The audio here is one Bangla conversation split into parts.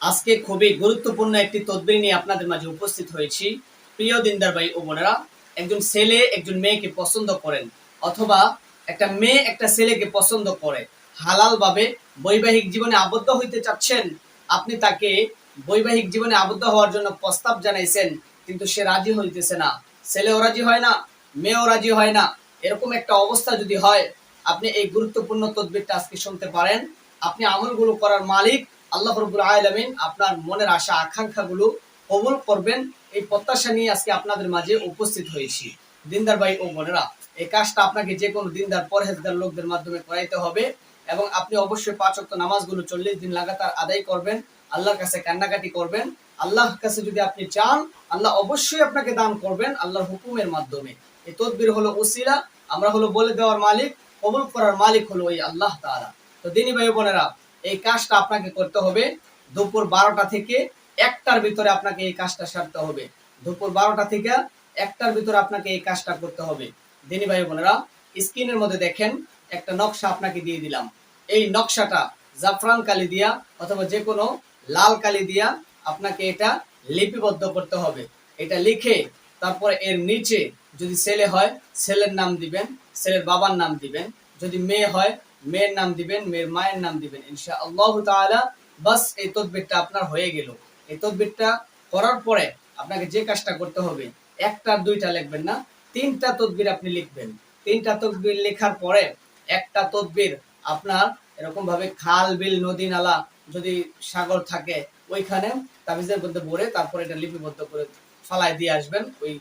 আজকে খুবই গুরুত্বপূর্ণ একটি তদবির নিয়ে আপনাদের মাঝে উপস্থিত হয়েছি। প্রিয় দিনদার ভাই ও বোনেরা, একজন ছেলে একজন মেয়েকে পছন্দ করেন অথবা একটা মেয়ে একটা ছেলেকে পছন্দ করে হালাল ভাবে বৈবাহিক জীবনে আবদ্ধ হইতে চাচ্ছেন, আপনি তাকে বৈবাহিক জীবনে আবদ্ধ হওয়ার জন্য প্রস্তাব জানাইছেন, কিন্তু সে রাজি হইতেছে না। ছেলেও রাজি হয় না, মেয়েও রাজি হয় না, এরকম একটা অবস্থা যদি হয়, আপনি এই গুরুত্বপূর্ণ তদবিরটা আজকে শুনতে পারেন। আপনি আমলগুলো করার মালিক আল্লাহ রবুল আলমিন আপনার মনের আশা, আকাঙ্ক্ষাগুলো কবুল করবেন। এই প্রত্যাশা নিয়ে আজকে আপনাদের মাঝে উপস্থিত হয়েছি। দিনদার ভাই ও বোনেরা, এই কাজটা আপনাকে যে কোনো দিনদার, পরহেজগার লোকদের মাধ্যমে করাইতে হবে এবং আপনি অবশ্যই পাঁচ অক্ট নামাজগুলো চল্লিশ দিন লাগাতার আদায় করবেন, আল্লাহর কাছে কান্নাকাটি করবেন। আল্লাহর কাছে যদি আপনি চান, আল্লাহ অবশ্যই আপনাকে দান করবেন আল্লাহর হুকুমের মাধ্যমে। এই তদবির হলো উসিলা আমরা হলো বলে দেওয়ার মালিক, কবুল করার মালিক হলো ওই আল্লাহ তারা তো দিনী ভাই বোনেরা এই কাজটা আপনাকে করতে হবে দুপুর বারোটা থেকে একটার ভিতরে আপনাকে এই কাজটা সারতে হবে। দুপুর বারোটা থেকে একটার ভিতরে আপনাকে এই কাজটা করতে হবে। দিনী ভাই বোনেরা স্ক্রিনের মধ্যে দেখেন, একটা নকশা আপনাকে দিয়ে দিলাম। এই নকশাটা জাফরান কালি দিয়া অথবা যে কোনো লাল কালি দিয়া আপনাকে এটা লিপিবদ্ধ করতে হবে। এটা লিখে তারপরে এর নিচে যদি ছেলে হয়, ছেলের নাম দিবেন, ছেলের বাবার নাম দিবেন। যদি মেয়ে হয় মেয়ের নাম দিবেন, মেয়ের মায়ের নাম দিবেন ইনশা আল্লাহ বাস এই তদবিরটা আপনার হয়ে গেল। এই তদবিরটা করার পরে আপনাকে যে কাজটা করতে হবে, একটা দুইটা লিখবেন না, তিনটা তদবির আপনি লিখবেন। তিনটা তদবির লেখার পরে একটা তদবির আপনার এরকম ভাবে খাল, বিল, নদী, নালা যদি সাগর থাকে, ওইখানে তাবিজের মধ্যে ভরে তারপরে এটা লিপিবদ্ধ করে ফালাই দিয়ে আসবেন ওই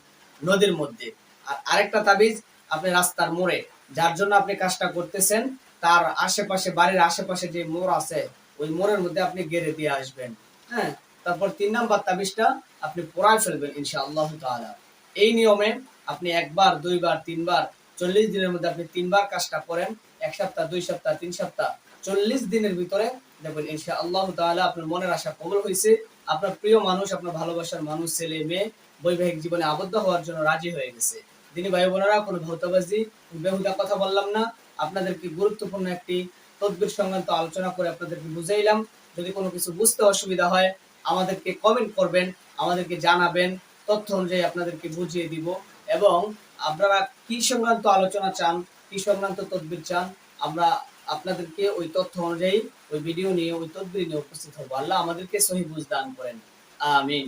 নদীর মধ্যে। আর আরেকটা তাবিজ আপনি রাস্তার মোড়ে, যার জন্য আপনি কাজটা করতেছেন তার আশেপাশে, বাড়ির আশেপাশে যে মোড় আছে, ওই মোড়ের মধ্যে আপনি গেড়ে দিয়ে আসবেন হ্যাঁ? তারপর তিন নাম্বার তাবিজটা আপনি পড়ায় ফেলবেন ইনশা আল্লাহ এই নিয়মে আপনি একবার, দুইবার, তিনবার, চল্লিশ দিনের মধ্যে আপনি তিনবার কাজটা করেন, এক সপ্তাহ, দুই সপ্তাহ, তিন সপ্তাহ, চল্লিশ দিনের ভিতরে দেখবেন ইনশা আল্লাহ তাআলা আপনার মনের আশা কবল হয়েছে আপনার প্রিয় মানুষ, আপনার ভালোবাসার মানুষ, ছেলে, মেয়ে, বৈবাহিক জীবনে আবদ্ধ হওয়ার জন্য রাজি হয়ে গেছে। তিনি ভাই বোনেরা কোনো ভৌতবাজি বেহুদা কথা বললাম না আপনাদেরকে গুরুত্বপূর্ণ একটি তদবির সংক্রান্ত আলোচনা করে আপনাদেরকে বুঝাইলাম। যদি কোনো কিছু বুঝতে অসুবিধা হয়, আমাদেরকে কমেন্ট করবেন, আমাদেরকে জানাবেন, তথ্য অনুযায়ী আপনাদেরকে বুঝিয়ে দিব এবং আপনারা কি সংক্রান্ত আলোচনা চান, কি সংক্রান্ত তদবির চান, আমরা আপনাদেরকে ওই তথ্য অনুযায়ী, ওই ভিডিও নিয়ে, ওই তদবির নিয়ে উপস্থিত হব। আল্লাহ আমাদেরকে সহি বুঝ দান করেন। আমিন।